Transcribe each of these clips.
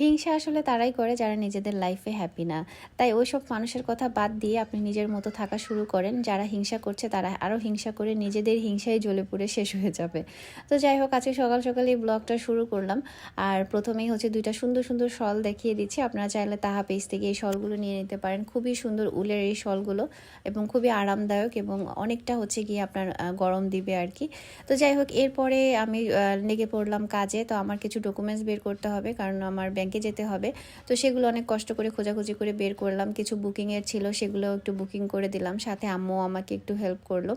হিংসা আসলে তারাই করে যারা নিজেদের লাইফে হ্যাপি না। তাই ওইসব মানুষের কথা বাদ দিয়ে আপনি নিজের মতো থাকা শুরু করেন। যারা হিংসা করছে তারা আরও হিংসা করে নিজেদের হিংসায় জ্বলে পুড়ে শেষ হয়ে যাবে। তো যাই হোক, আজকে সকাল সকাল এই ব্লগটা শুরু করলাম। আর প্রথমেই হচ্ছে দুইটা সুন্দর সুন্দর শল দেখিয়ে দিচ্ছি। আপনারা চাইলে তাহা পেজ থেকে এই শলগুলো নিয়ে নিতে পারেন। খুবই সুন্দর উলের এই শলগুলো এবং খুবই আরামদায়ক এবং অনেকটা হচ্ছে গিয়ে আপনার গরম দিবে আর কি। তো যাই হোক, এরপরে আমি লেগে পড়লাম কাজে। তো আমার কিছু ডকুমেন্টস বের করতে হবে কারণ আমার ব্যাংকে যেতে হবে। তো সেগুলো অনেক কষ্ট করে খোঁজাখুঁজি করে বের করলাম। কিছু বুকিংয়ের ছিল, সেগুলো একটু বুকিং করে দিলাম। সাথে আম্মু আমাকে একটু হেল্প করল।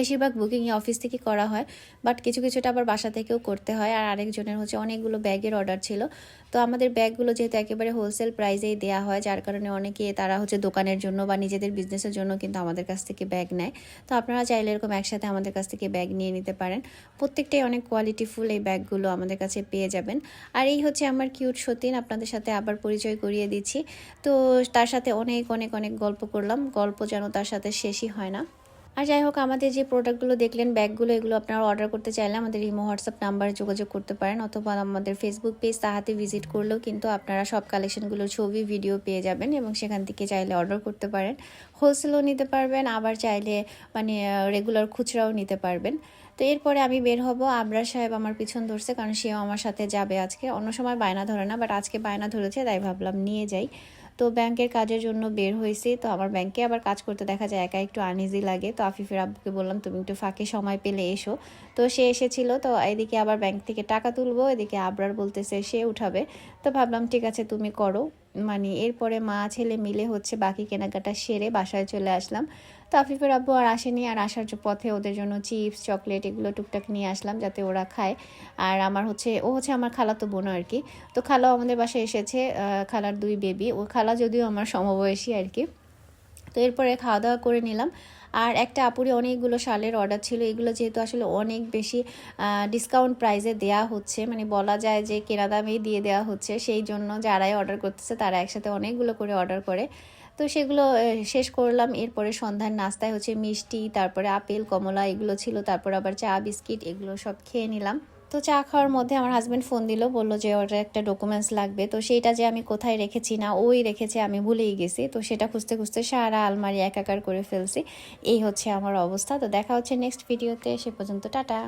বেশিরভাগ বুকিংই অফিস থেকে করা হয় বাট কিছু কিছুটা আবার বাসা থেকেও করতে হয়। আর আরেকজনের হচ্ছে অনেকগুলো ব্যাগের অর্ডার ছিল। তো আমাদের ব্যাগগুলো যেহেতু একেবারে হোলসেল প্রাইসেই দেওয়া হয়, যার কারণে অনেকে তারা হচ্ছে দোকানের জন্য বা নিজেদের বিজনেসের জন্য কিন্তু আমাদের কাছ থেকে ব্যাগ নেয়। তো আপনারা চাইলে এরকম একসাথে আমাদের কাছ থেকে ব্যাগ নিয়ে নিতে পারেন। প্রত্যেকটাই অনেক কোয়ালিটিফুল এই ব্যাগগুলো আমাদের কাছে পেয়ে যাবেন। আর এই হচ্ছে আমার কিউট সতীন, আপনাদের সাথে আবার পরিচয় করিয়ে দিচ্ছি। তো তার সাথে অনেক অনেক অনেক গল্প করলাম। গল্প যেন তার সাথে শেষই হয় না। আর যাই হোক, আমাদের যে প্রোডাক্টগুলো দেখলেন ব্যাগগুলো এগুলো আপনারা অর্ডার করতে চাইলে আমাদের ইমো হোয়াটসঅ্যাপ নাম্বারে যোগাযোগ করতে পারেন, অথবা আমাদের ফেসবুক পেজ তাহাতে ভিজিট করলেও কিন্তু আপনারা সব কালেকশনগুলোর ছবি ভিডিও পেয়ে যাবেন এবং সেখান থেকে চাইলে অর্ডার করতে পারেন। হোলসেলও নিতে পারবেন, আবার চাইলে মানে রেগুলার খুচরাও নিতে পারবেন। তো এরপরে আমি বের হব আবরার সাহেব আমার পিছন ধরছে, কারণ সেও আমার সাথে যাবে আজকে। অন্য সময় বায়না ধরে না বাট আজকে বায়না ধরেছে, তাই ভাবলাম নিয়ে যাই। তো ব্যাংকের কাজের জন্য বের হয়েছি। তো আমার ব্যাংকে আবার কাজ করতে দেখা যায় একা একটু আনইজি লাগে। তো আফিফের আব্বুকে বললাম, তুমি একটু ফাঁকে সময় পেলে এসো। তো সে এসেছিল। তো এদিকে আবার ব্যাংক থেকে টাকা তুলবো, এদিকে আবরার বলতেছে সে উঠাবে। তো ভাবলাম, ঠিক আছে, তুমি করো। মানে এরপরে মা, ছেলে মিলে হচ্ছে বাকি কেনাকাটা সেরে বাসায় চলে আসলাম। তো আফিফের আব্বু আর আসেনি, আর আসার পথে ওদের জন্য চিপস, চকলেট এগুলো টুকটাক নিয়ে আসলাম যাতে ওরা খায়। আর আমার হচ্ছে, ও হচ্ছে আমার খালাতো বোন আর কি। তো খালাও আমাদের বাসায় এসেছে খালার দুই বেবি ও খালা যদিও আমার সমবয়সী আর কি। তো এরপরে খাওয়া দাওয়া করে নিলাম। আর একটা আপুরে অনেকগুলো শালের অর্ডার ছিল। এগুলো যেহেতু আসলে অনেক বেশি ডিসকাউন্ট প্রাইসে দেয়া হচ্ছে। মানে বলা যায় যে কেনা দামেই দিয়ে দেওয়া হচ্ছে। সেই জন্য যারাই অর্ডার করতেছে তারা একসাথে অনেকগুলো করে অর্ডার করে। তো সেগুলো শেষ করলাম। এরপরে সন্ধ্যার নাস্তায় হচ্ছে মিষ্টি, তারপরে আপেল, কমলা এগুলো ছিল। তারপর আবার চা, বিস্কিট এগুলো সব খেয়ে নিলাম। তো চা খাওয়ার মধ্যে আমার হাজব্যান্ড ফোন দিল, বলল যে ওর একটা ডকুমেন্টস লাগবে। তো সেইটা যে আমি কোথায় রেখেছি না, ওই রেখেছে, আমি ভুলেই গেছি। তো সেটা খুঁজতে খুঁজতে সারা আলমারি একাকার করে ফেলছি। এই হচ্ছে আমার অবস্থা। তো দেখা হচ্ছে নেক্সট ভিডিওতে সে পর্যন্ত টাটা।